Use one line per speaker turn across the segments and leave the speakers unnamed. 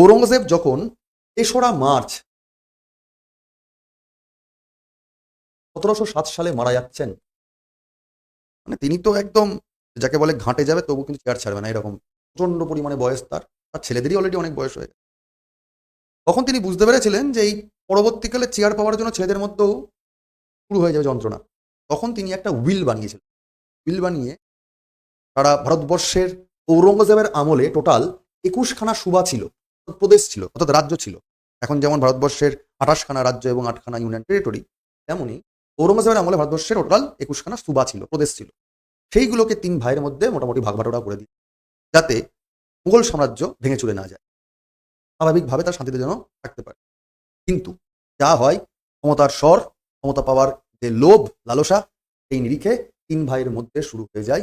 ঔরঙ্গজেব যখন তেসরা মার্চ সতেরোশো সাত সালে মারা যাচ্ছেন মানে তিনি তো একদম যাকে বলে ঘাঁটে যাবে তবু কিন্তু চেয়ার ছাড়বে না এরকম। প্রচণ্ড পরিমাণে বয়স তার তার ছেলেদেরই অলরেডি অনেক বয়স হয়ে তখন তিনি বুঝতে পেরেছিলেন যে এই পরবর্তীকালে চেয়ার পাওয়ার জন্য ছেলেদের মধ্যেও শুরু হয়ে যাবে যন্ত্রণা। তখন তিনি একটা উইল বানিয়েছিলেন। উইল বানিয়ে তারা ভারতবর্ষের ঔরঙ্গজেবের আমলে টোটাল একুশখানা সুবা ছিল। প্রদেশ ছিল, অর্থাৎ রাজ্য ছিল। এখন যেমন ভারতবর্ষের আঠাশখানা রাজ্য এবং আটখানা ইউনিয়ন টেরিটরি তেমনই ঔরঙ্গজেবের আমলে ভারতবর্ষের টোটাল একুশখানা সুবা ছিল, প্রদেশ ছিল। সেইগুলোকে তিন ভাইয়ের মধ্যে মোটামুটি ভাগ বাটোয়ারা করে দিই যাতে মুঘল সাম্রাজ্য ভেঙে চলে না যায়। স্বাভাবিকভাবে তার শান্তিতে যেন থাকতে পারে। কিন্তু যা হয়, ক্ষমতার স্বর, ক্ষমতা পাওয়ার যে লোভ, লালসা, সেই নিরিখে তিন ভাইয়ের মধ্যে শুরু হয়ে যায়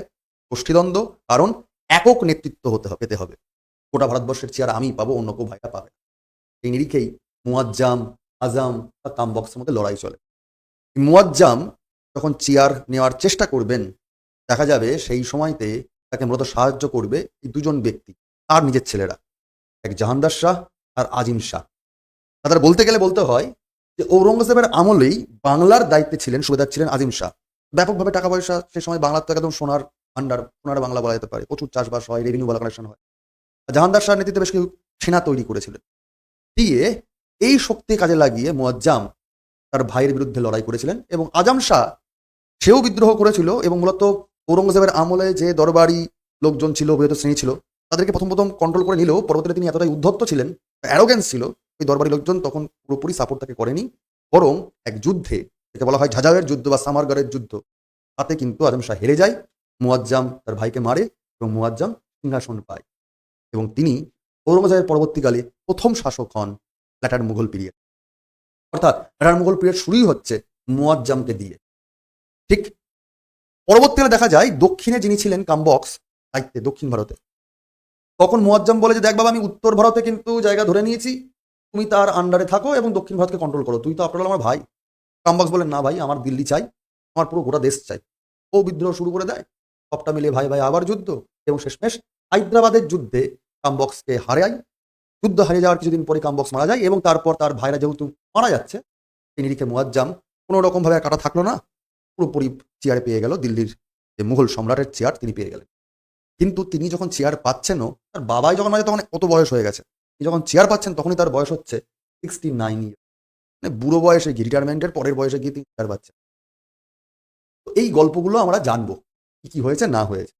গোষ্ঠীদ্বন্দ্ব, কারণ একক নেতৃত্ব হতে পেতে হবে। গোটা ভারতবর্ষের চেয়ার আমি পাবো, অন্য কেউ ভাইরা পাবে। এই নিরিখেই মুয়াজ্জাম, আজাম বা কামবক্সের মধ্যে লড়াই চলে। মুয়াজ্জাম যখন চেয়ার নেওয়ার চেষ্টা করবেন, দেখা যাবে সেই সময়তে তাকে মূলত সাহায্য করবে এই দুজন ব্যক্তি, তার নিজের ছেলেরা। এক জাহানদার শাহ আর আজিম শাহ। তাদের বলতে গেলে বলতে হয় যে ঔরঙ্গজেবের আমলেই বাংলার দায়িত্বে ছিলেন, সুবেদার ছিলেন আজিম শাহ। ব্যাপকভাবে টাকা পয়সা সে সময় বাংলার তো একদম সোনার ভান্ডার সোনার বাংলা বলা যেতে পারে। প্রচুর চাষবাস হয় রেভিনিউ বলা কালেকশন হয়। জাহানদার শাহ নেতৃত্বে বেশ কিছু সেনা তৈরি করেছিলেন দিয়ে এই শক্তি কাজে লাগিয়ে মোয়াজ্জাম তার ভাইয়ের বিরুদ্ধে লড়াই করেছিলেন এবং আজাম শাহ সেও বিদ্রোহ করেছিল এবং মূলত ঔরঙ্গজেবের আমলে যে দরবারি লোকজন ছিল বৃহৎ শ্রেণি ছিল, তাদেরকে প্রথম প্রথম কন্ট্রোল করে নিলেও পরবর্তীতে তিনি এতটাই উদ্ধত্ত ছিলেন অ্যারোগেন্স ছিল, ওই দরবারি লোকজন তখন পুরোপুরি সাপোর্ট তাকে করেনি। বরং এক যুদ্ধে যেটা বলা হয় ঝাঝাওয়ের যুদ্ধ বা সামারগড়ের যুদ্ধ, তাতে কিন্তু আজম শাহ হেরে যায়, মুয়াজ্জাম তার ভাইকে মারে এবং মুয়াজ্জাম সিংহাসন পায়। এবং তিনি ঔরঙ্গজেবের পরবর্তীকালে প্রথম শাসক হন ল্যাটার মুঘল পিরিয়ড। অর্থাৎ ল্যাটার মুঘল পিরিয়ড শুরুই হচ্ছে মুয়াজ্জামকে দিয়ে। ঠিক পরবর্তীকালে দেখা যায় দক্ষিণে যিনি ছিলেন কামবক্স, দায়িত্বে দক্ষিণ ভারতে। তখন মুয়াজ্জাম বলে যে, দেখ বাবা, আমি উত্তর ভারতে কিন্তু জায়গা ধরে নিয়েছি। তুমি তার আন্ডারে থাকো এবং দক্ষিণ ভারতকে কন্ট্রোল করো। তুই তো আপনার আমার ভাই। কামবক্স বলেন না ভাই, আমার দিল্লি চাই। আমার পুরো গোটা দেশ চাই। ও বিদ্রোহ শুরু করে দেয়। সবটা মিলে ভাই ভাই, আবার যুদ্ধ এবং শেষমেশ হায়দ্রাবাদের যুদ্ধে কামবক্সকে হারায় যুদ্ধ হারিয়ে যাওয়ার কিছুদিন পরে কামবক্স মারা যায় এবং তারপর তার ভাইরা যেহেতু মারা যাচ্ছে এই নিরিখে মুয়াজ্জাম। কোনো রকমভাবে কাটা থাকল না। পুরোপুরি চেয়ার পেয়ে গেল দিল্লির যে মুঘল সম্রাটের চেয়ার তিনি পেয়ে গেলেন। কিন্তু তিনি যখন চেয়ার পাচ্ছেনও, তার বাবাই যখন মাঝে তখন কত বয়স হয়ে গেছে। তিনি যখন চেয়ার পাচ্ছেন তখনই তার বয়স হচ্ছে সিক্সটি নাইন ইয়ার মানে বুড়ো বয়সে গিয়ে রিটায়ারমেন্টের পরের বয়সে গিয়ে তিনি চেয়ার পাচ্ছেন। তো এই গল্পগুলো আমরা জানব, কি কি হয়েছে, না হয়েছে।